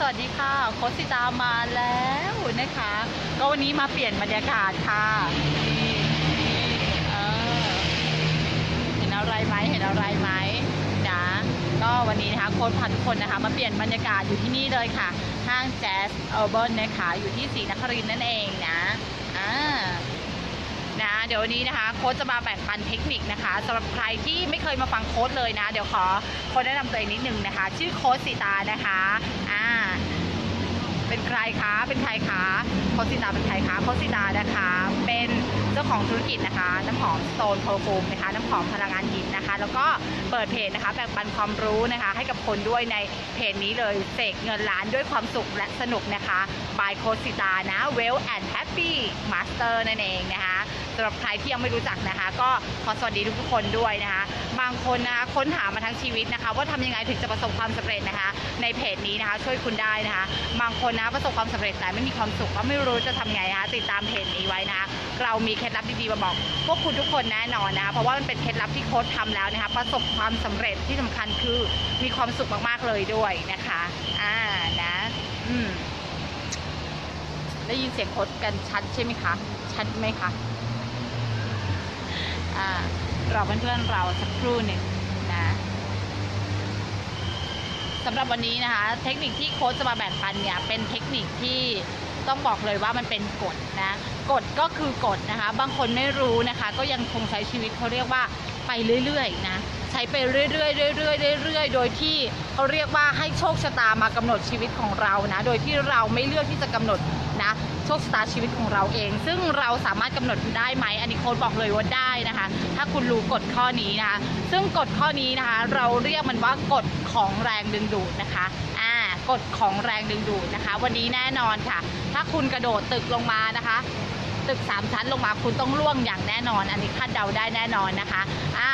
สวัสดีค่ะโคชสิตามาแล้วนะคะ ก็วันนี้มาเปลี่ยนบรรยากาศค่ะเห็นอะไรไหมเห็นอะไรไหมนะก็วันนี้นะคะโค้ชพาทุกคนนะคะมาเปลี่ยนบรรยากาศอยู่ที่นี่เลยค่ะ ห้างแจ๊สเออร์เบิร์นนะคะอยู่ที่ศรีนครินนั่นเองนะอ่านะเดี๋ยววันนี้นะคะโค้ชจะมาแบ่งปันเทคนิคนะคะสำหรับใครที่ไม่เคยมาฟังโค้ชเลยนะ เดี๋ยวขอโค้ชแนะนำตัวเองนิดนึงนะคะ ชื่อโค้ชสีตานะคะ เป็นใครคะ เป็นใครคะโคสิตาเป็นใครคะโคสิตานะคะ เป็นเจ้าของธุรกิจนะคะ น้ำหอมโซนโพฟูมนะคะ น้ำหอมพลังงานหินนะคะ แล้วก็เปิดเพจนะคะแบ่งปันความรู้นะคะ ให้กับคนด้วยในเพจนี้เลยเสกเงินล้านด้วยความสุขและสนุกนะคะ by โคสิตานะ Well and Happy Master นั่นเองนะคะ สำหรับใครที่ยังไม่รู้จักนะคะ ก็ขอสวัสดีทุกๆคนด้วยนะคะ บางคนนะคะค้นหามาทั้งชีวิตนะคะ ว่าทำยังไงถึงจะประสบความสำเร็จนะคะ ในเพจนี้นะคะ ช่วยคุณได้นะคะ บางคนนะประสบความสำเร็จแต่ไม่มีความสุขก็ไม่รู้จะทำไงนะคะติดตามเพจนี้ไว้นะคะเรามีเคล็ดลับดีๆมาบอกพวกคุณทุกคนแน่นอนนะคะเพราะว่ามันเป็นเคล็ดลับที่โค้ชทำแล้วนะคะ ประสบความสำเร็จที่สำคัญคือมีความสุขมากๆเลยด้วยนะคะอ่านะอืมได้ยินเสียงโค้ชกันชัดใช่ไหมคะ ชัดไหมคะ รอเพื่อนๆเราสักครู่หนึ่งนะสำหรับวันนี้นะคะ เทคนิคที่โค้ชจะมาแบ่งปันเนี่ยเป็นเทคนิคที่ต้องบอกเลยว่ามันเป็นกฎนะกฎก็คือกฎนะคะ บางคนไม่รู้นะคะ ก็ยังคงใช้ชีวิตเขาเรียกว่าไปเรื่อยๆนะใช้ไปเรื่อยๆเรื่อยๆเรื่อยๆ โดยที่เขาเรียกว่าให้โชคชะตามากำหนดชีวิตของเรานะ โดยที่เราไม่เลือกที่จะกำหนด โชคชะตาชีวิตของเราเอง ซึ่งเราสามารถกำหนดได้ไหมอันนี้โค้ดบอกเลยว่าได้นะคะ ถ้าคุณรู้กฎข้อนี้นะคะ ซึ่งกฎข้อนี้นะคะ เราเรียกมันว่ากฎของแรงดึงดูดนะคะอ่ากฎของแรงดึงดูดนะคะ วันนี้แน่นอนค่ะ ถ้าคุณกระโดดตึกลงมานะคะตึกสามชั้นลงมาคุณต้องล่วงอย่างแน่นอน อันนี้คาดเดาได้แน่นอนนะคะ อ่า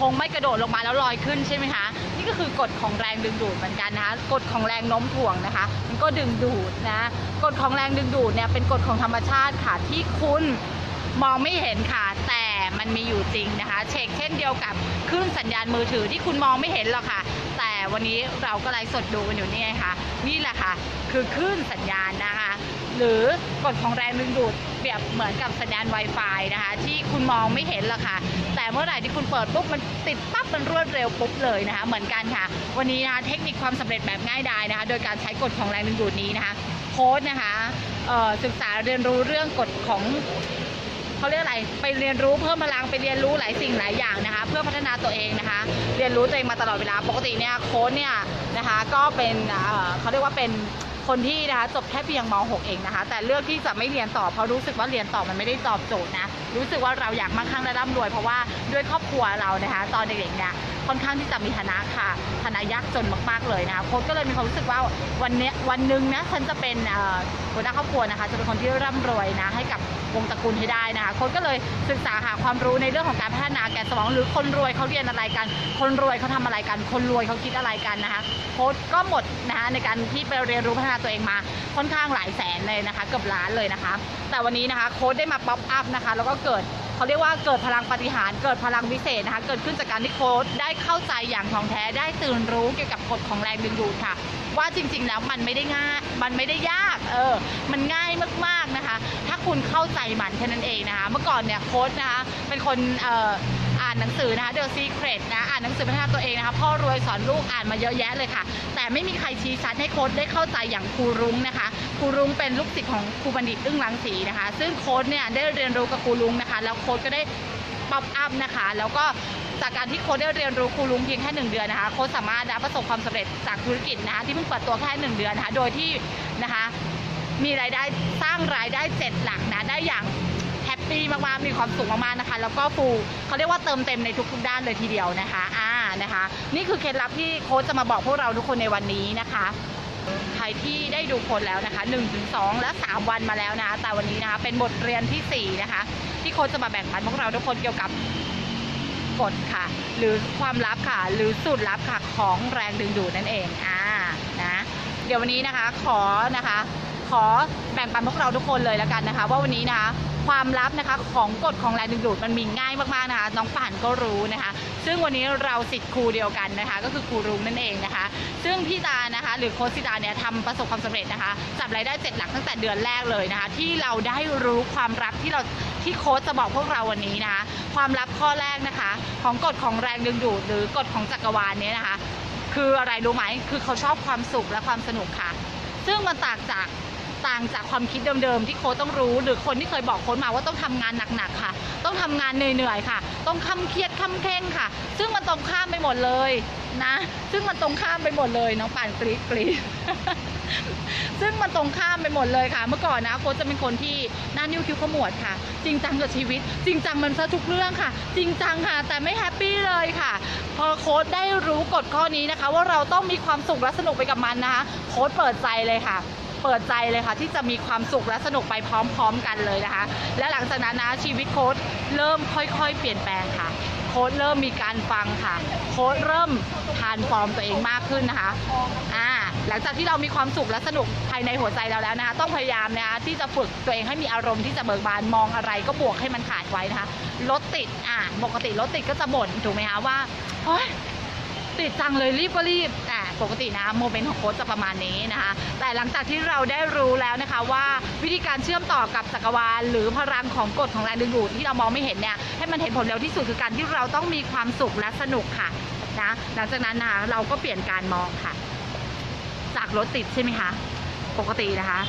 คงไม่กระโดดลงมาแล้วลอยขึ้นใช่ไหมคะ นี่ก็คือกฎของแรงดึงดูดเหมือนกันนะคะกฎของแรงโน้มถ่วงนะคะ มันก็ดึงดูดนะกฎของแรงดึงดูดเนี่ยเป็นกฎของธรรมชาติค่ะที่คุณมองไม่เห็นค่ะ แต่มันมีอยู่จริงนะคะเช็คเช่นเดียวกับคลื่นสัญญาณมือถือที่คุณมองไม่เห็นหรอกค่ะ แต่วันนี้เราก็ไลฟ์สดดูกันอยู่นี่ไงคะนี่แหละค่ะ คือคลื่นสัญญาณนะคะ หรือกฎของแรงดึงดูดเปรียบเหมือนกับสัญญาณ Wi-Fi นะคะที่คุณมองไม่เห็นหรอกค่ะ แต่เมื่อไหร่ที่คุณเปิดปุ๊บมันติดปั๊บมันรวดเร็วปุ๊บเลยนะคะ เหมือนกันค่ะ วันนี้นะคะเทคนิคความสำเร็จแบบง่ายดายนะคะ โดยการใช้กฎของแรงดึงดูดนี้นะคะโค้ดนะคะศึกษาเรียนรู้เรื่องกฎของเขาเรียกอะไร ไปเรียนรู้เพิ่มพลังไปเรียนรู้หลายสิ่งหลายอย่างนะคะ เพื่อพัฒนาตัวเองนะคะ เรียนรู้ตัวเองมาตลอดเวลาปกติเนี่ยโค้ชเนี่ยนะคะ ก็เป็นเขาเรียกว่าเป็น คนที่นะคะจบแค่เพียงม .6 เองนะคะ แต่เลือกที่จะไม่เรียนต่อเพราะรู้สึกว่าเรียนต่อมันไม่ได้ตอบโจทย์นะ รู้สึกว่าเราอยากมั่งคั่งและร่ำรวย เพราะว่าด้วยครอบครัวเรานะคะ ตอนเด็กๆเนี่ยค่อนข้างที่จะมีฐานะค่ะฐานะยากจนมากๆเลยนะคะโค้ชก็เลยมีความรู้สึกว่าวันเนี้ยวันหนึ่งนะฉันจะเป็นหัวหน้าครอบครัวนะคะ จะเป็นคนที่ร่ำรวยนะให้กับ วงตระกูลให้ได้นะคะโค้ชก็เลยศึกษาหาความรู้ในเรื่องของการพัฒนาแกนสมองหรือคนรวยเขาเรียนอะไรกัน คนรวยเขาทำอะไรกัน คนรวยเขาคิดอะไรกันนะคะโค้ชก็หมดนะคะในการที่ไปเรียนรู้พัฒนาตัวเองมาค่อนข้างหลายแสนเลยนะคะเกือบล้านเลยนะคะ แต่วันนี้นะคะโค้ชได้มาป๊อปอัพนะคะแล้วก็เกิดเขาเรียกว่าเกิดพลังปฏิหารเกิดพลังวิเศษนะคะ เกิดขึ้นจากการที่โค้ชได้เข้าใจอย่างท่องแท้ได้ตื่นรู้เกี่ยวกับกฎของแรงดึงดูดค่ะ ว่าจริงๆแล้วมันไม่ได้ง่าย มันไม่ได้ยาก เออ มันง่ายมากๆนะคะ ถ้าคุณเข้าใจมันแค่นั้นเองนะคะ เมื่อก่อนเนี่ยโค้ชนะคะ เป็นคนเอ่ออ่านหนังสือนะคะ The Secret นะ อ่านหนังสือพัฒนาตัวเองนะคะ พ่อรวยสอนลูกอ่านมาเยอะแยะเลยค่ะ แต่ไม่มีใครชี้ชัดให้โค้ชได้เข้าใจอย่างครูรุ้งนะคะ ครูรุ้งเป็นลูกศิษย์ของครูบัณฑิตอึ้งรังสีนะคะ ซึ่งโค้ชเนี่ยได้เรียนรู้กับครูรุ้งนะคะ แล้วโค้ชก็ได้ป๊อปอัพนะคะ แล้วก็ จากการที่โค้ชได้เรียนรู้ครูลุงเพียงแค่หนึ่งเดือนนะคะโค้ชสามารถประสบความสำเร็จจากธุรกิจนะคะที่เพิ่งเปิดตัวแค่หนึ่งเดือนนะคะโดยที่นะคะมีรายได้สร้างรายได้เจ็ดหลักนะได้อย่างแฮปปี้มากๆมีความสุขมากๆนะคะ แล้วก็ฟูเขาเรียกว่าเติมเต็มในทุกๆด้านเลยทีเดียวนะคะอ่านะคะ นี่คือเคล็ดลับที่โค้ชจะมาบอกพวกเราทุกคนในวันนี้นะคะใครที่ได้ดูผลแล้วนะคะ1ถึง2และ 3 วันมาแล้วนะคะแต่วันนี้นะคะเป็นบทเรียนทีสี่ 4 นะคะ ที่โค้ชจะมาแบ่งปันพวกเราทุกคนเกี่ยวกับ กฎค่ะ หรือความลับค่ะ หรือสูตรลับค่ะของแรงดึงดูดนั่นเองอ่านะเดี๋ยววันนี้นะคะขอนะคะ ขอแบ่งปันพวกเราทุกคนเลยแล้วกันนะคะ ว่าวันนี้นะคะความลับนะคะของกฎของแรงดึงดูดมันมีง่ายมากๆนะคะน้องป่านก็รู้นะคะ ซึ่งวันนี้เราสิทธิ์ครูเดียวกันนะคะ ก็คือครูรุ้งนั่นเองนะคะ ซึ่งพี่ตานะคะ หรือโค้ชซิตาเนี่ยทำประสบความสำเร็จนะคะจับรายได้เจ็ดหลักตั้งแต่เดือนแรกเลยนะคะ ที่เราได้รู้ความลับที่เราที่โค้ชจะบอกพวกเราวันนี้นะคะความลับข้อแรกนะคะ ของกฎของแรงดึงดูดหรือกฎของจักรวาลเนี้นะคะ คืออะไรรู้ไหมคือเขาชอบความสุขและความสนุกค่ะ ซึ่งมันต่างจาก ต่างจากความคิดเดิมๆ ที่โค้ชต้องรู้ หรือคนที่เคยบอกโค้ชมาว่าต้องทำงานหนักๆค่ะ ต้องทำงานเหนื่อยๆค่ะ ต้องคำเครียดคำเคร่งค่ะ ซึ่งมันตรงข้ามไปหมดเลยนะ ซึ่งมันตรงข้ามไปหมดเลยน้องป่านกรี๊ดกรี๊ดซึ่งมันตรงข้ามไปหมดเลยค่ะ เมื่อก่อนนะโค้ชจะเป็นคนที่หน้านิ้วคิ้วขมวดค่ะ จริงจังกับชีวิต จริงจังมันซะทุกเรื่องค่ะ จริงจังค่ะ แต่ไม่แฮปปี้เลยค่ะ พอโค้ชได้รู้กฎข้อนี้นะคะ ว่าเราต้องมีความสุขและสนุกไปกับมันนะคะโค้ชเปิดใจเลยค่ะ เปิดใจเลยค่ะ ที่จะมีความสุขและสนุกไปพร้อม ๆ กันเลยนะคะ และหลังจากนั้นนะชีวิตโค้ชเริ่มค่อย ๆ เปลี่ยนแปลงค่ะ โค้ชเริ่มมีการฟังค่ะ โค้ชเริ่มทานฟอร์มตัวเองมากขึ้นนะคะอ่าหลังจากที่เรามีความสุขและสนุกภายในหัวใจเราแล้วนะคะ ต้องพยายามนะคะที่จะฝึกตัวเองให้มีอารมณ์ที่จะเบิกบานมองอะไรก็บวกให้มันขาดไว้นะคะรถติดอ่าปกติรถติดก็จะบ่นถูกไหมคะว่าโอ๊ยติดจังเลยรีบก็รีบแต่ ปกตินะโมเมนต์ของโค้ชจะประมาณนี้นะคะ แต่หลังจากที่เราได้รู้แล้วนะคะว่าวิธีการเชื่อมต่อกับจักรวาล หรือพลังของกฎของแรงดึงดูดที่เรามองไม่เห็นเนี่ยให้มันเห็นผลเร็วที่สุดคือการที่เราต้องมีความสุขและสนุกค่ะนะหลังจากนั้นนะคะเราก็เปลี่ยนการมองค่ะ จากรถติดใช่ไหมคะ ปกตินะคะ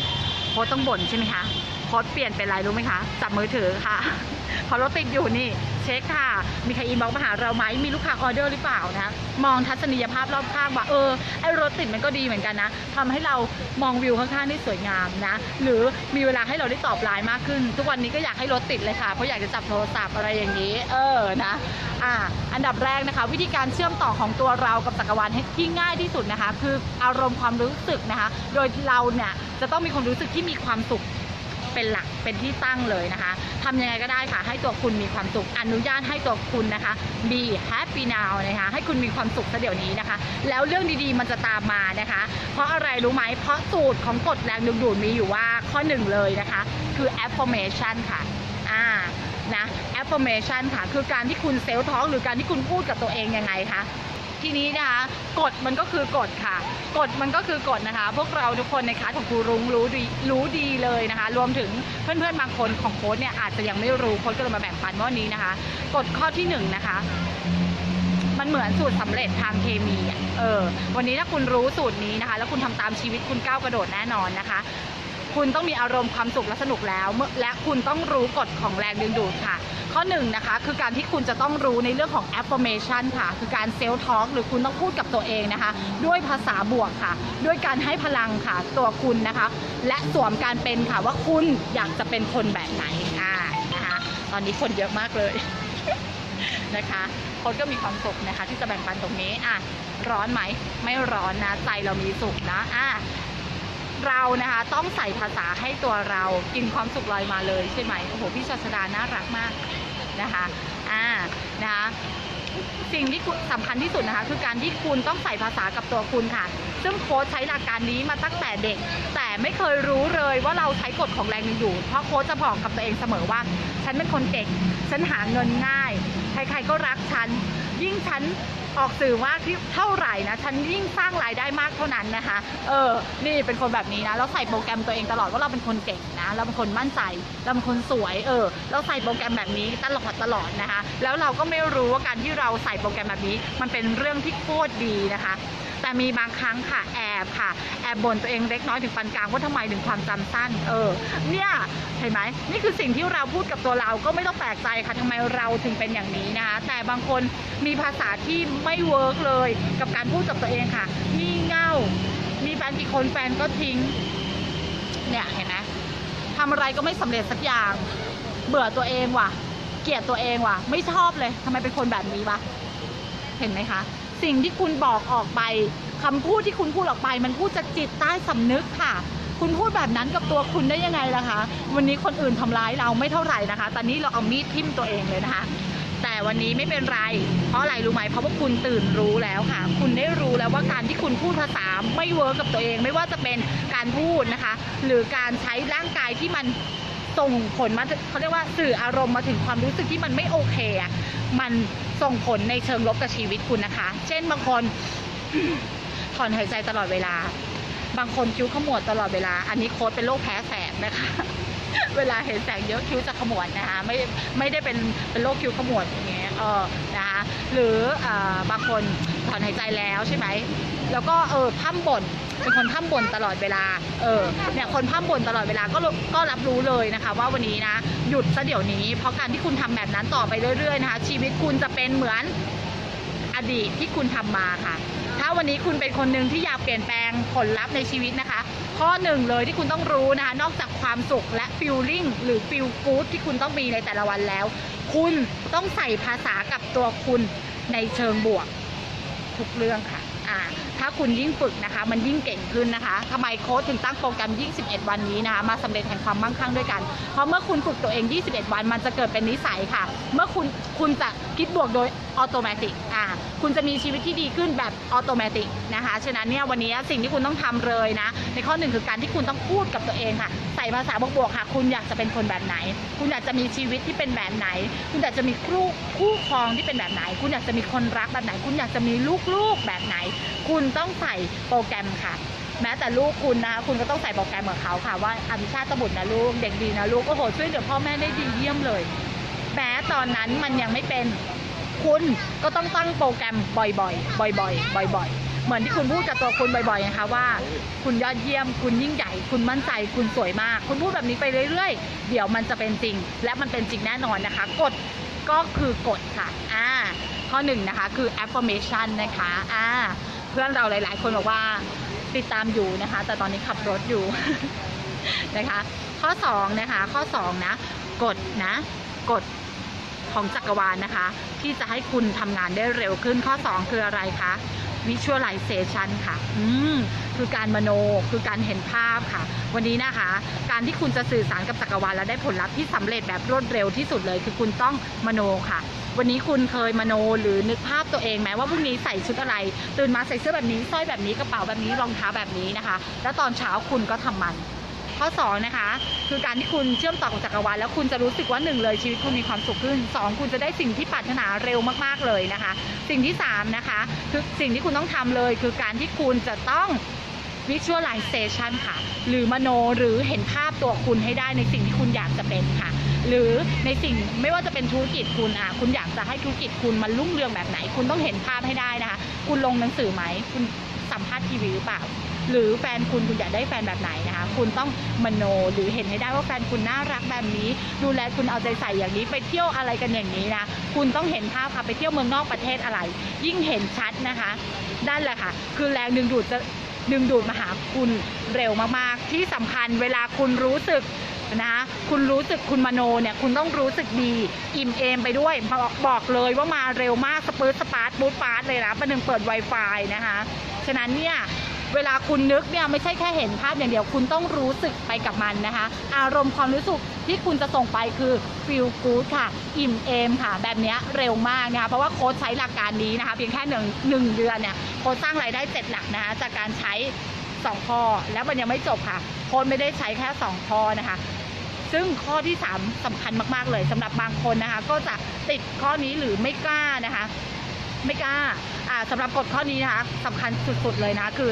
โค้ชต้องบ่นใช่ไหมคะ โค้ชเปลี่ยนเป็นอะไรรู้ไหมคะ จับมือถือค่ะพอรถติดอยู่นี่ เช็คค่ะ มีใครอินบ็อกมาหาเราไหมมีลูกค้าออเดอร์หรือเปล่านะมองทัศนียภาพรอบข้างว่าเออไอ้รถติดมันก็ดีเหมือนกันนะทำให้เรามองวิวข้างๆได้สวยงามนะ หรือมีเวลาให้เราได้ตอบไลน์มากขึ้น ทุกวันนี้ก็อยากให้รถติดเลยค่ะ เพราะอยากจะจับโทรศัพท์อะไรอย่างนี้ เออนะอ่าอันดับแรกนะคะ วิธีการเชื่อมต่อของตัวเรากับจักรวาลที่ง่ายที่สุดนะคะ คืออารมณ์ความรู้สึกนะคะ โดยเราเนี่ยจะต้องมีความรู้สึกที่มีความสุข เป็นหลักเป็นที่ตั้งเลยนะคะทำยังไงก็ได้ค่ะ ให้ตัวคุณมีความสุขอนุญาตให้ตัวคุณนะคะ be happy now นะคะให้คุณมีความสุขซะเดี๋ยวนี้นะคะ แล้วเรื่องดีๆมันจะตามมานะคะ เพราะอะไรรู้ไหมเพราะสูตรของกฎแรงดึงดูดมีอยู่ว่าข้อหนึ่งเลยนะคะ คือ affirmation ค่ะอ่านะ affirmation ค่ะ คือการที่คุณเซลท้องหรือการที่คุณพูดกับตัวเองยังไงคะ ทีนี้นะคะกฎมันก็คือกฎค่ะกฎมันก็คือกฎนะคะ พวกเราทุกคนในคลาสของครูรุ้งรู้ดีรู้ดีเลยนะคะ รวมถึงเพื่อนๆบางคนของโค้ดเนี่ยอาจจะยังไม่รู้โค้ดก็เลยมาแบ่งปันว่านี้นะคะกฎข้อที่หนึ่งนะคะมันเหมือนสูตรสำเร็จทางเคมีอะ เออ วันนี้ถ้าคุณรู้สูตรนี้นะคะ แล้วคุณทำตามชีวิตคุณก้าวกระโดดแน่นอนนะคะ คุณต้องมีอารมณ์ความสุขและสนุกแล้ว และคุณต้องรู้กฎของแรงดึงดูดค่ะ ข้อหนึ่งนะคะคือการที่คุณจะต้องรู้ในเรื่องของ affirmation ค่ะ คือการเซล f ท a l k หรือคุณต้องพูดกับตัวเองนะคะ ด้วยภาษาบวกค่ะ ด้วยการให้พลังค่ะตัวคุณนะคะ และสวมการเป็นค่ะว่าคุณอยากจะเป็นคนแบบไหนอ่านะคะตอนนี้คนเยอะมากเลยนะคะคนก็มีความสุขนะคะ ที่จะแบ่งปันตรงนี้อะร้อนไหม ไม่ร้อนนะ ใจเรามีสุขนะอะ เรานะคะต้องใส่ภาษาให้ตัวเรากินความสุขลอยมาเลยใช่ไหมโอ้โหพี่ชาชดาน่ารักมากนะคะอ่านะคะสิ่งที่คุณสำคัญที่สุดนะคะ คือการที่คุณต้องใส่ภาษากับตัวคุณค่ะ ซึ่งโค้ชใช้หลักการนี้มาตั้งแต่เด็ก แต่ไม่เคยรู้เลยว่าเราใช้กฎของแรงดึงดูดเพราะโค้ชจะบอกกับตัวเองเสมอว่า ฉันเป็นคนเก่ง ฉันหาเงินง่าย ใครๆก็รักฉัน ยิ่งฉันออกสื่อมากที่เท่าไหร่นะฉันยิ่งสร้างรายได้มากเท่านั้นนะคะ เออ นี่เป็นคนแบบนี้นะ เราใส่โปรแกรมตัวเองตลอดว่าเราเป็นคนเก่งนะ เราเป็นคนมั่นใจ เราเป็นคนสวย เออ เราใส่โปรแกรมแบบนี้ตลอดตลอดนะคะ แล้วเราก็ไม่รู้ว่าการที่เราใส่โปรแกรมแบบนี้ มันเป็นเรื่องที่โคตรดีนะคะ แต่มีบางครั้งค่ะแอบค่ะ แอบบ่นตัวเองเล็กน้อยถึงปานกลางว่าทำไมถึงความจำสั้น เออ เนี่ยเห็นไหมนี่คือสิ่งที่เราพูดกับตัวเราก็ไม่ต้องแปลกใจค่ะทำไมเราถึงเป็นอย่างนี้นะคะแต่บางคนมีภาษาที่ไม่เวิร์กเลย กับการพูดกับตัวเองค่ะงี่เง่า มีแฟนกี่คนแฟนก็ทิ้ง เนี่ยเห็นไหมทำอะไรก็ไม่สำเร็จสักอย่าง เบื่อตัวเองว่ะ เกลียดตัวเองว่ะ ไม่ชอบเลยทำไมเป็นคนแบบนี้วะ เห็นไหมคะ สิ่งที่คุณบอกออกไปคำพูดที่คุณพูดออกไป มันพูดจากจิตใต้สำนึกค่ะ คุณพูดแบบนั้นกับตัวคุณได้ยังไงล่ะคะ วันนี้คนอื่นทำร้ายเราไม่เท่าไหร่นะคะ ตอนนี้เราเอามีดทิ่มตัวเองเลยนะคะ แต่วันนี้ไม่เป็นไร เพราะอะไรรู้ไหมเพราะว่าคุณตื่นรู้แล้วค่ะ คุณได้รู้แล้วว่าการที่คุณพูดภาษาไม่เวิร์กกับตัวเอง ไม่ว่าจะเป็นการพูดนะคะ หรือการใช้ร่างกายที่มันส่งผลมาเขาเรียกว่าสื่ออารมณ์มาถึงความรู้สึกที่มันไม่โอเคอะ มันส่งผลในเชิงลบกับชีวิตคุณนะคะ เช่นบางคนถอนหายใจตลอดเวลา บางคนคิ้วขมวดตลอดเวลา อันนี้โค้ดเป็นโรคแพ้แสงนะคะ เวลาเห็นแสงเยอะคิ้วจะขมวดนะคะ ไม่ไม่ได้เป็นเป็นโรคคิ้วขมวดอย่างเงี้ยเออนะคะหรือเอ่อบางคนถอนหายใจแล้วใช่ไหมแล้วก็เออพร่ำบ่น เป็นคนพ่ำบ่นตลอดเวลา เออ เนี่ยคนพ่ำบ่นตลอดเวลาก็ก็รับรู้เลยนะคะ ว่าวันนี้นะหยุดซะเดี๋ยวนี้ เพราะการที่คุณทำแบบนั้นต่อไปเรื่อยๆนะคะ ชีวิตคุณจะเป็นเหมือนอดีตที่คุณทำมาค่ะ ถ้าวันนี้คุณเป็นคนหนึ่งที่อยากเปลี่ยนแปลงผลลัพธ์ในชีวิตนะคะ ข้อหนึ่งเลยที่คุณต้องรู้นะคะ นอกจากความสุขและฟิลลิ่งหรือฟิลกู๊ดที่คุณต้องมีในแต่ละวันแล้ว คุณต้องใส่ภาษากับตัวคุณในเชิงบวกทุกเรื่องค่ะ อ่าถ้าคุณยิ่งฝึกนะคะ มันยิ่งเก่งขึ้นนะคะทำไมโค้ชถึงตั้งโปรแกรม 21 วันนี้นะคะมาสำเร็จแห่งความมั่งคั่งด้วยกัน เพราะเมื่อคุณฝึกตัวเอง 21 วัน มันจะเกิดเป็นนิสัยค่ะ เมื่อคุณคุณจะคิดบวกโดยออโตเมติกอ่าคุณจะมีชีวิตที่ดีขึ้นแบบออโตเมติกนะคะฉะนั้นเนี่ยวันนี้สิ่งที่คุณต้องทำเลยนะ ในข้อหนึ่งคือการที่คุณต้องพูดกับตัวเองค่ะ ใส่ภาษาบวกๆค่ะ คุณอยากจะเป็นคนแบบไหน คุณอยากจะมีชีวิตที่เป็นแบบไหน คุณอยากจะมีคู่คู่ครองที่เป็นแบบไหน คุณอยากจะมีคนรักแบบไหน คุณอยากจะมีลูกๆแบบไหนคุณต้องใส่โปรแกรมค่ะ แม้แต่ลูกคุณนะคะคุณก็ต้องใส่โปรแกรมกับเขาค่ะ ว่าอภิชาติบุตรนะลูกเด็กดีนะลูกโอ้โหช่วยเหลือพ่อแม่ได้ดีเยี่ยมเลยแม้ตอนนั้นมันยังไม่เป็นคุณก็ต้องตั้งโปรแกรมบ่อยๆ บ่อยๆ บ่อยๆ เหมือนที่คุณพูดกับตัวคุณบ่อยๆ นะคะว่า คุณยอดเยี่ยม คุณยิ่งใหญ่ คุณมั่นใจ คุณสวยมาก คุณพูดแบบนี้ไปเรื่อยๆ เดี๋ยวมันจะเป็นจริง และมันเป็นจริงแน่นอนนะคะกฎ ก็คือกดค่ะอ่าข้อหนึ่งนะคะคือ affirmation นะคะอ่าเพื่อนเราหลาย ๆ คนบอกว่าติดตามอยู่นะคะ แต่ตอนนี้ขับรถอยู่นะคะ ข้อ2นะคะข้อ2นะกดนะกดของจักรวาลนะคะ ที่จะให้คุณทำงานได้เร็วขึ้นข้อ 2 คืออะไรคะ visualization ค่ะ อืม คือการมโน คือการเห็นภาพค่ะ วันนี้นะคะ การที่คุณจะสื่อสารกับจักรวาลและได้ผลลัพธ์ที่สำเร็จแบบรวดเร็วที่สุดเลย คือคุณต้องมโนค่ะ วันนี้คุณเคยมโนหรือนึกภาพตัวเองไหมว่าพรุ่งนี้ใส่ชุดอะไร ตื่นมาใส่เสื้อแบบนี้สร้อยแบบนี้กระเป๋าแบบนี้รองเท้าแบบนี้นะคะ แล้วตอนเช้าคุณก็ทำมัน ข้อ2นะคะคือการที่คุณเชื่อมต่อกับจักรวาลแล้วคุณจะรู้สึกว่าหนึ่งเลยชีวิตคุณมีความสุขขึ้น 2 คุณจะได้สิ่งที่ปรารถนาเร็วมากๆเลยนะคะ สิ่งที่3นะคะคือสิ่งที่คุณต้องทำเลย คือการที่คุณจะต้อง visualization ค่ะ หรือมโนหรือเห็นภาพตัวคุณให้ได้ในสิ่งที่คุณอยากจะเป็นค่ะ หรือในสิ่งไม่ว่าจะเป็นธุรกิจคุณอะคุณอยากจะให้ธุรกิจคุณมันรุ่งเรืองแบบไหน คุณต้องเห็นภาพให้ได้นะคะ คุณลงหนังสือไหม คุณสัมภาษณ์ทีวีหรือเปล่า หรือแฟนคุณคุณอยากได้แฟนแบบไหนนะคะ คุณต้องมโนหรือเห็นให้ได้ว่าแฟนคุณน่ารักแบบนี้ ดูแลคุณเอาใจใส่อย่างนี้ ไปเที่ยวอะไรกันอย่างนี้นะ คุณต้องเห็นภาพค่ะไปเที่ยวเมืองนอกประเทศอะไร ยิ่งเห็นชัดนะคะนั่นแหละค่ะ คือแรงดึงดูดจะดึงดูดมาหาคุณเร็วมากๆ ที่สำคัญเวลาคุณรู้สึกนะคุณรู้สึกคุณมโนเนี่ยคุณต้องรู้สึกดีอิ่มเอมไปด้วยบอกบอกเลยว่ามาเร็วมากสปื๊ดสปาร์ตบูทปาร์ตเลยนะประหนึ่งเปิด Wi-Fi นะคะ ฉะนั้นเนี่ย เวลาคุณนึกเนี่ยไม่ใช่แค่เห็นภาพอย่างเดียวคุณต้องรู้สึกไปกับมันนะคะ อารมณ์ความรู้สึกที่คุณจะส่งไปคือ feel good ค่ะ อิ่มเอมค่ะ แบบนี้เร็วมากนะคะเพราะว่าโค้ชใช้หลักการนี้นะคะ เพียงแค่หนึ่งหนึ่งเดือนเนี่ยโค้ชสร้างรายได้เจ็ดหลักนะคะจากการใช้ 2 ข้อ แล้วมันยังไม่จบค่ะ โค้ชไม่ได้ใช้แค่ 2 ข้อนะคะซึ่งข้อที่ 3สำคัญมาก ๆ เลยสำหรับบางคนนะคะ ก็จะติดข้อนี้หรือไม่กล้านะคะ ไม่กล้าอ่าสำหรับกฎข้อนี้นะคะสำคัญสุดๆเลยนะคือ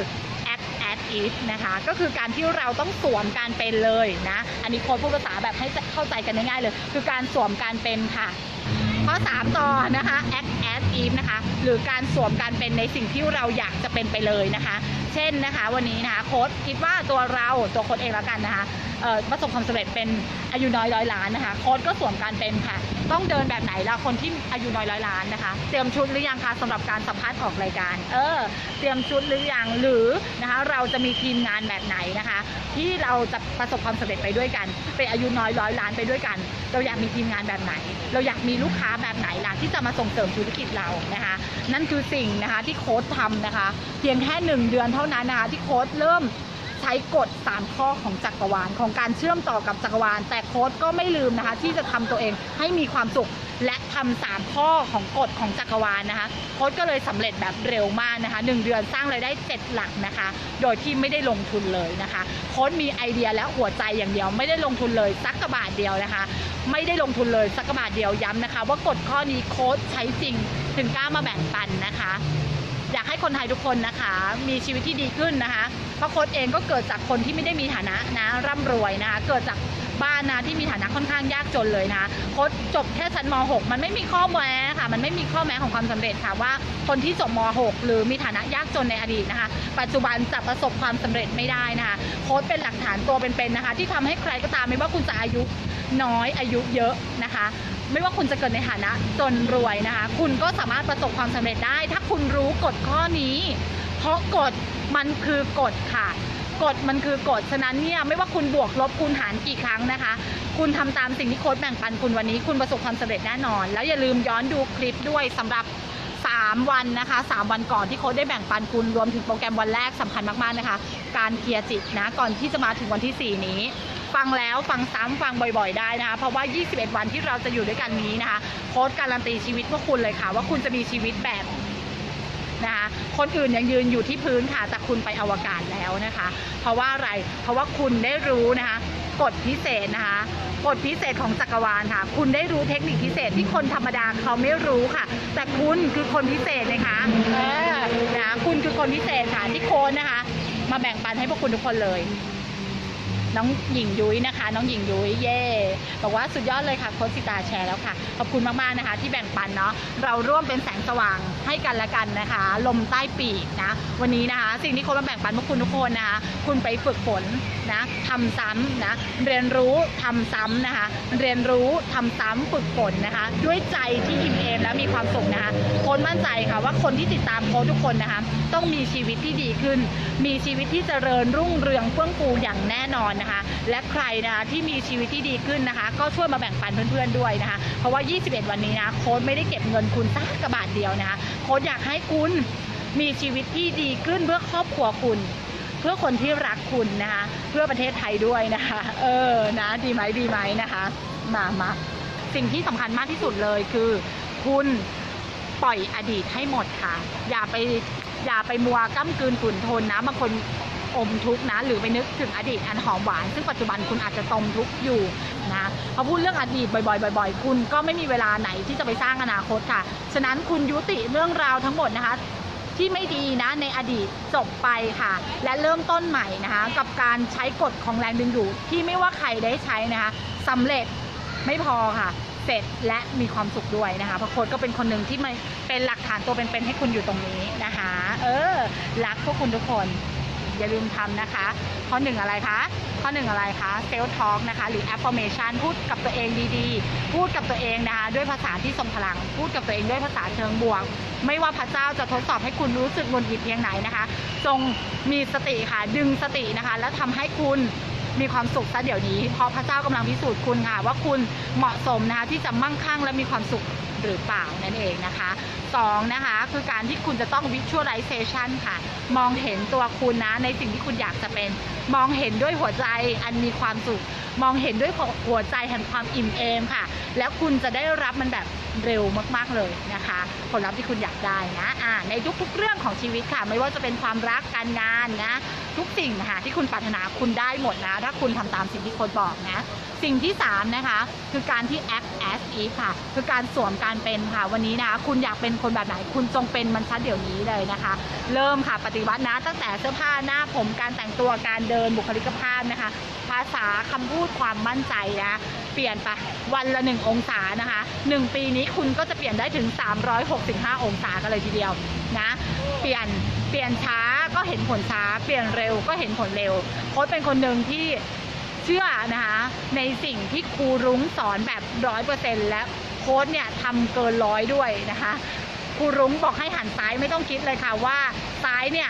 act as if นะคะ ก็คือการที่เราต้องสวมการเป็นเลยนะ อันนี้โค้ดพูดภาษาแบบให้เข้าใจกันง่ายๆเลย คือการสวมการเป็นค่ะ ข้อ 3 ต่อนะคะ act as if นะคะ หรือการสวมการเป็นในสิ่งที่เราอยากจะเป็นไปเลยนะคะ เช่นนะคะ วันนี้นะคะโค้ดคิดว่าตัวเราตัวโค้ดเองแล้วกันนะคะประสบความสำเร็จเป็นอายุน้อยร้อยล้านนะคะ โค้ดก็สวมการเป็นค่ะ ต้องเดินแบบไหนล่ะคนที่อายุน้อยร้อยล้านนะคะ เตรียมชุดหรือยังคะสำหรับการสัมภาษณ์ออกรายการ เออ เตรียมชุดหรือยังหรือนะคะเราจะมีทีมงานแบบไหนนะคะ ที่เราจะประสบความสำเร็จไปด้วยกันเป็นอายุน้อยร้อยล้านไปด้วยกัน เราอยากมีทีมงานแบบไหน เราอยากมีลูกค้าแบบไหนล่ะที่จะมาส่งเสริมธุรกิจเรานะคะ นั่นคือสิ่งนะคะที่โค้ดทำนะคะ เพียงแค่หนึ่งเดือนเท่านั้นนะคะที่โค้ดเริ่ม ช้กฎ 3 ข้อของจักรวาล ของการเชื่อมต่อกับจักรวาล แต่โค้ดก็ไม่ลืมนะคะ ที่จะทำตัวเองให้มีความสุข และทำสามข้อของกฎของจักรวาลนะคะ โค้ดก็เลยสำเร็จแบบเร็วมากนะคะ 1 เดือนสร้างรายได้ 7 หลักนะคะ โดยที่ไม่ได้ลงทุนเลยนะคะ โค้ดมีไอเดียและหัวใจอย่างเดียว ไม่ได้ลงทุนเลยสักกระบาทเดียวนะคะ ไม่ได้ลงทุนเลยสักกระบาทเดียวย้ำนะคะ ว่ากฎข้อนี้โค้ดใช้จริงถึงกล้ามาแบ่งปันนะคะากให้คนไทยทุกคนนะคะ มีชีวิตที่ดีขึ้นนะคะเพราะโค้ดเองก็เกิดจากคนที่ไม่ได้มีฐานะนะร่ำรวยนะคะเกิดจากบ้านนะที่มีฐานะค่อนข้างยากจนเลยนะคะโค้ดจบแค่ชั้นม .6 มันไม่มีข้อแม้ค่ะ มันไม่มีข้อแม้ของความสำเร็จค่ะว่าคนที่จบม .6 หรือมีฐานะยากจนในอดีตนะคะ ปัจจุบันจะประสบความสำเร็จไม่ได้นะคะโค้ดเป็นหลักฐานตัวเป็นๆนะคะ ที่ทำให้ใครก็ตามไม่ว่าคุณจะอายุน้อยอายุเยอะนะคะ ไม่ว่าคุณจะเกิดในฐานะจนรวยนะคะ คุณก็สามารถประสบความสำเร็จได้ ถ้าคุณรู้กฎข้อนี้ เพราะกฎมันคือกฎค่ะกฎมันคือกฎฉะนั้นเนี่ยไม่ว่าคุณบวกลบคูณหารกี่ครั้งนะคะ คุณทำตามสิ่งที่โค้ดแบ่งปันคุณวันนี้ คุณประสบความสำเร็จแน่นอน แล้วอย่าลืมย้อนดูคลิปด้วยสำหรับ 3 วันนะคะ 3 วันก่อนที่โค้ดได้แบ่งปันคุณรวมถึงโปรแกรมวันแรกสำคัญมากๆนะคะ การเคลียร์จิตนะก่อนที่จะมาถึงวันที่ 4 นี้ ฟังแล้วฟังซ้ำฟังบ่อย ๆ ได้นะคะ เพราะว่า 21 วันที่เราจะอยู่ด้วยกันนี้นะคะ โค้ดการันตีชีวิตพวกคุณเลยค่ะ ว่าคุณจะมีชีวิตแบบนะคะคนอื่นยังยืนอยู่ที่พื้นค่ะ แต่คุณไปอวกาศแล้วนะคะ เพราะว่าอะไร เพราะว่าคุณได้รู้นะคะกฎพิเศษนะคะกฎพิเศษของจักรวาลค่ะ คุณได้รู้เทคนิคพิเศษที่คนธรรมดาเขาไม่รู้ค่ะ แต่คุณคือคนพิเศษนะคะเออนะคุณคือคนพิเศษค่ะที่โค้ดนะคะ มาแบ่งปันให้พวกคุณทุกคนเลย น้องหญิงยุ้ยนะคะ น้องหญิงยุ้ยเย่บอกว่าสุดยอดเลยค่ะโค้ชสิตาแชร์แล้วค่ะ ขอบคุณมากๆนะคะ ที่แบ่งปันเนาะเราร่วมเป็นแสงสว่างให้กันและกันนะคะ ลมใต้ปีกนะ วันนี้นะคะ สิ่งที่โค้ชมาแบ่งปันพวกคุณทุกคนนะคะคุณไปฝึกฝนนะทำซ้ำนะเรียนรู้ทำซ้ำนะคะ เรียนรู้ทำซ้ำฝึกฝนนะคะ ด้วยใจที่อิ่มเอมและมีความสุขนะคะโค้ชมั่นใจค่ะว่าคนที่ติดตามโค้ชทุกคนนะคะ ต้องมีชีวิตที่ดีขึ้น มีชีวิตที่เจริญรุ่งเรืองเฟื่องฟูอย่างแน่นอนนะคะและใครนะคะที่มีชีวิตที่ดีขึ้นนะคะ ก็ช่วยมาแบ่งปันเพื่อนๆด้วยนะคะ เพราะว่า 21 วันนี้นะโค้ดไม่ได้เก็บเงินคุณสักกระบาทเดียวนะคะโค้ดอยากให้คุณมีชีวิตที่ดีขึ้นเพื่อครอบครัวคุณ เพื่อคนที่รักคุณนะคะ เพื่อประเทศไทยด้วยนะคะ เออนะดีไหมดีไหมนะคะ มามาสิ่งที่สำคัญมากที่สุดเลยคือคุณปล่อยอดีตให้หมดค่ะ อย่าไปอย่าไปมัวก้ำกืนฝืนทนนะบางคน อมทุกข์นะ หรือไปนึกถึงอดีตอันหอมหวาน ซึ่งปัจจุบันคุณอาจจะตมทุกข์อยู่นะพอพูดเรื่องอดีตบ่อยๆบ่อย ๆ คุณก็ไม่มีเวลาไหนที่จะไปสร้างอนาคตค่ะ ฉะนั้นคุณยุติเรื่องราวทั้งหมดนะคะที่ไม่ดีนะในอดีตจบไปค่ะ และเริ่มต้นใหม่นะคะ กับการใช้กฎของแรงดึงดูดที่ไม่ว่าใครได้ใช้นะคะสำเร็จไม่พอค่ะ เสร็จและมีความสุขด้วยนะคะเพราะโค้ดก็เป็นคนหนึ่งที่มันเป็นหลักฐานตัวเป็นๆให้คุณอยู่ตรงนี้นะคะ เออ รักพวกคุณทุกคน อย่าลืมทำนะคะ ข้อหนึ่งอะไรคะ ข้อหนึ่งอะไรคะเซลท็อกนะคะ หรือ affirmation พูดกับตัวเองดีๆ พูดกับตัวเองนะคะ ด้วยภาษาที่ทรงพลัง พูดกับตัวเองด้วยภาษาเชิงบวก ไม่ว่าพระเจ้าจะทดสอบให้คุณรู้สึกงุนหงิดเพียงไหนนะคะ จงมีสติค่ะ ดึงสตินะคะ แล้วทำให้คุณ มีความสุขซะเดี๋ยวนี้ เพราะพระเจ้ากำลังพิสูจน์คุณค่ะ ว่าคุณเหมาะสมนะคะที่จะมั่งคั่งและมีความสุขหรือเปล่านั่นเองนะคะสองนะคะคือการที่คุณจะต้อง visualization ค่ะ มองเห็นตัวคุณนะในสิ่งที่คุณอยากจะเป็น มองเห็นด้วยหัวใจอันมีความสุข มองเห็นด้วยหัวใจแห่งความอิ่มเอมค่ะ แล้วคุณจะได้รับมันแบบเร็วมากๆเลยนะคะ ผลลัพธ์ที่คุณอยากได้นะอ่าในทุกๆเรื่อง ของชีวิตค่ะ ไม่ว่าจะเป็นความรักการงานนะ ทุกสิ่งนะคะที่คุณปรารถนาคุณได้หมดนะ ถ้าคุณทำตามสิ่งที่โค้ดบอกนะ สิ่งที่ 3 นะคะ คือการที่ act as if ค่ะ คือการสวมการเป็นค่ะ วันนี้นะคะคุณอยากเป็นคนแบบไหนคุณจงเป็นมันชัดเดี๋ยวนี้เลยนะคะ เริ่มค่ะปฏิวัตินะตั้งแต่เสื้อผ้าหน้าผมการแต่งตัวการเดินบุคลิกภาพนะคะาษาคำพูดความมั่นใจนะ เปลี่ยนไปวันละ 1 องศานะคะ 1 ปีนี้คุณก็จะเปลี่ยนได้ถึง 365 องศากันเลยทีเดียวนะ เปลี่ยนเปลี่ยนช้าก็เห็นผลช้า เปลี่ยนเร็วก็เห็นผลเร็วโค้ชเป็นคนหนึ่งที่เชื่อนะคะในสิ่งที่ครูรุ้งสอนแบบร้อยเปอร์เซ็นต์และโค้ดเนี่ยทำเกินร้อยด้วยนะคะครูรุ้งบอกให้หันซ้ายไม่ต้องคิดเลยค่ะว่าซ้ายเนี่ย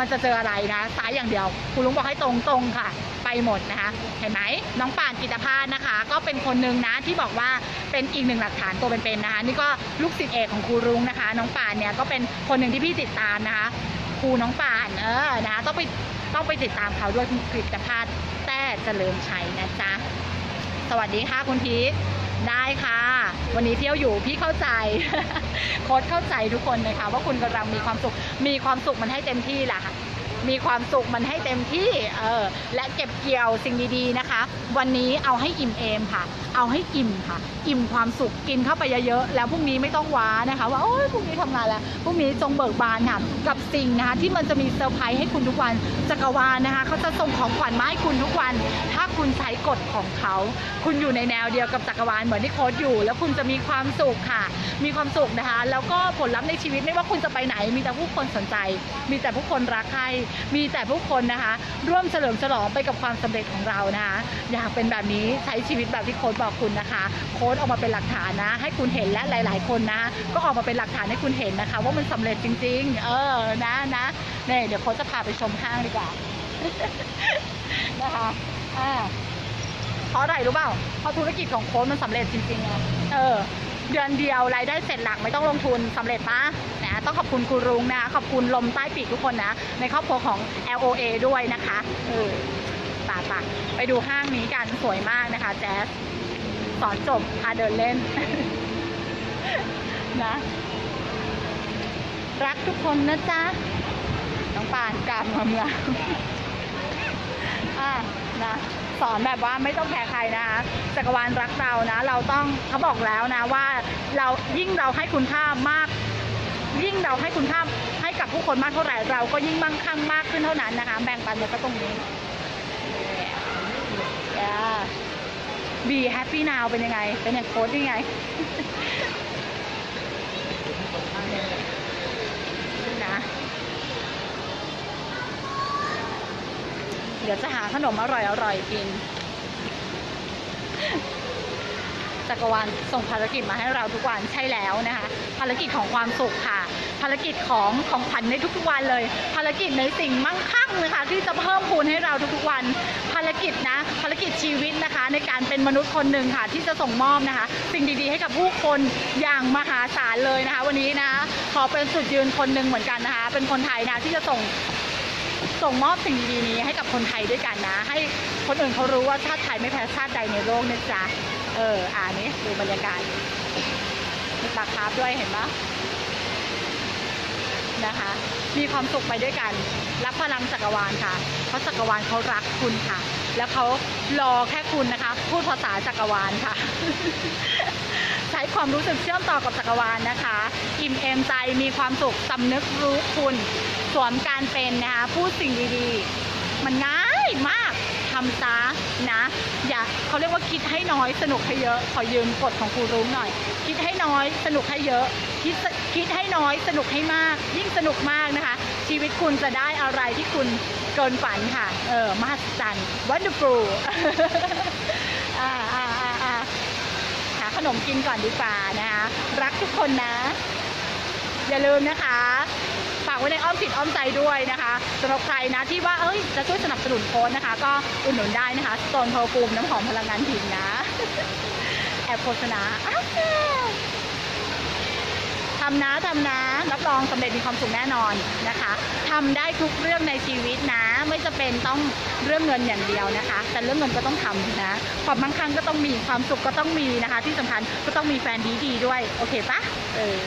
มันจะเจออะไรนะซ้ายอย่างเดียวครูรุ้งบอกให้ตรงตรงค่ะ ไปหมดนะคะ เห็นไหมน้องป่านกิตภาสนะคะ ก็เป็นคนหนึ่งนะที่บอกว่าเป็นอีกหนึ่งหลักฐานตัวเป็นๆนะคะนี่ก็ลูกศิษย์เอกของครูรุ้งนะคะ น้องป่านเนี่ยก็เป็นคนหนึ่งที่พี่ติดตามนะคะครูน้องป่านเออนะคะต้องไปต้องไปติดตามเขาด้วยคุณกฤษภาสแต้เจริญชัยนะจ๊ะสวัสดีค่ะคุณพีท ได้ค่ะ วันนี้เที่ยวอยู่พี่เข้าใจ โค้ดเข้าใจทุกคนนะคะว่าคุณกำลังมีความสุข มีความสุขมันให้เต็มที่แหละค่ะ มีความสุขมันให้เต็มที่เออและเก็บเกี่ยวสิ่งดีๆนะคะ วันนี้เอาให้อิ่มเอมค่ะ เอาให้อิ่มค่ะ อิ่มความสุขกินเข้าไปเยอะๆแล้วพรุ่งนี้ไม่ต้องว้านะคะ ว่าโอ้ยพรุ่งนี้ทำงานแล้วพรุ่งนี้จงเบิกบานค่ะ กับสิ่งนะคะที่มันจะมีเซอร์ไพรส์ให้คุณทุกวันจักรวาลนะคะเขาจะส่งของขวัญมาให้คุณทุกวัน ถ้าคุณใช้กฎของเขา คุณอยู่ในแนวเดียวกับจักรวาลเหมือนที่โค้ดอยู่ แล้วคุณจะมีความสุขค่ะ มีความสุขนะคะ แล้วก็ผลลัพธ์ในชีวิตไม่ว่าคุณจะไปไหน มีแต่ผู้คนสนใจ มีแต่ผู้คนรักใครมีแต่ผู้คนนะคะ ร่วมเฉลิมฉลองไปกับความสำเร็จของเรานะคะ อยากเป็นแบบนี้ใช้ชีวิตแบบที่โค้ดบอกคุณนะคะ โค้ดออกมาเป็นหลักฐานนะ ให้คุณเห็นและหลาย ๆ คนนะ ก็ออกมาเป็นหลักฐานให้คุณเห็นนะคะ ว่ามันสำเร็จจริง ๆ เออนะนะเนี่ยเดี๋ยวโค้ดจะพาไปชมห้างดีกว่านะคะอ่าเพราะอะไรรู้เปล่าเพราะธุรกิจของโค้ดมันสำเร็จจริงๆไงเออ เดือนเดียวรายได้เสร็จหลักไม่ต้องลงทุนสำเร็จปะนะต้องขอบคุณคุณรุ้งนะขอบคุณลมใต้ปีกทุกคนนะ ในครอบครัวของ LOA ด้วยนะคะเออป่าป่าไปดูห้างนี้กันสวยมากนะคะแจ๊สสอนจบพาเดินเล่นนะรักทุกคนนะจ๊ะน้องปานกราบงามๆอะนะ สอนแบบว่าไม่ต้องแคร์ใครนะคะจักรวาลรักเรานะ เราต้องเขาบอกแล้วนะว่าเรายิ่งเราให้คุณค่ามาก ยิ่งเราให้คุณค่าให้กับผู้คนมากเท่าไหร่เราก็ยิ่งมั่งคั่งมากขึ้นเท่านั้นนะคะแบ่งปันกันก็ตรงนี้ yeah. be happy now เป็นยังไง เป็นอย่างโค้ดยังไง นะ เดี๋ยวจะหาขนมอร่อยๆกิน จักรวาลส่งภารกิจมาให้เราทุกวันใช่แล้วนะคะ ภารกิจของความสุขค่ะ ภารกิจของของขวัญในทุกๆวันเลย ภารกิจในสิ่งมั่งคั่งนะคะที่จะเพิ่มพูนให้เราทุกๆวัน ภารกิจนะ ภารกิจชีวิตนะคะ ในการเป็นมนุษย์คนหนึ่งค่ะ ที่จะส่งมอบนะคะ สิ่งดีๆให้กับผู้คนอย่างมหาศาลเลยนะคะ วันนี้นะคะขอเป็นสุดยืนคนหนึ่งเหมือนกันนะคะ เป็นคนไทยนะที่จะส่ง ส่งมอบสิ่งดีๆนี้ให้กับคนไทยด้วยกันนะ ให้คนอื่นเขารู้ว่าชาติไทยไม่แพ้ชาติใดในโลกนะจ๊ะเอออ่านี้ดูบรรยากาศมีปลาคาร์ฟด้วยเห็นปะนะคะ มีความสุขไปด้วยกัน รับพลังจักรวาลค่ะ เพราะจักรวาลเขารักคุณค่ะ แล้วเขารอแค่คุณนะคะ พูดภาษาจักรวาลค่ะ ใช้ความรู้สึกเชื่อมต่อกับจักรวาลนะคะ อิ่มเอมใจมีความสุขสำนึกรู้คุณสวมการเป็นนะคะพูดสิ่งดีๆ มันง่ายมากทำซะนะ อย่าเขาเรียกว่าคิดให้น้อยสนุกให้เยอะ ขอยืมกฎของครูรุ้งหน่อย คิดให้น้อยสนุกให้เยอะ คิดคิดให้น้อยสนุกให้มาก ยิ่งสนุกมากนะคะ ชีวิตคุณจะได้อะไรที่คุณเกินฝันค่ะ เออมหัศจรรย์ wonderful อ่าอ่า นมกินก่อนดีกว่านะคะ รักทุกคนนะ อย่าลืมนะคะ ฝากไว้ในอ้อมจิตอ้อมใจด้วยนะคะสำหรับใครนะที่ว่าเอ้ยจะช่วยสนับสนุนโค้ดนะคะ ก็อุดหนุนได้นะคะสโตนเพอร์ฟูมน้ำหอมพลังงานหินนะ แอบโฆษณาอ้าวำนะทำนะรับรองสำเร็จมีความสุขแน่นอนนะคะทำได้ทุกเรื่องในชีวิตนะ ไม่จะเป็นต้องเรื่องเงินอย่างเดียวนะคะ แต่เรื่องเงินก็ต้องทำนะความมั่งคั่งก็ต้องมีความสุขก็ต้องมีนะคะ ที่สำคัญก็ต้องมีแฟนดีๆด้วย โอเคปะเออ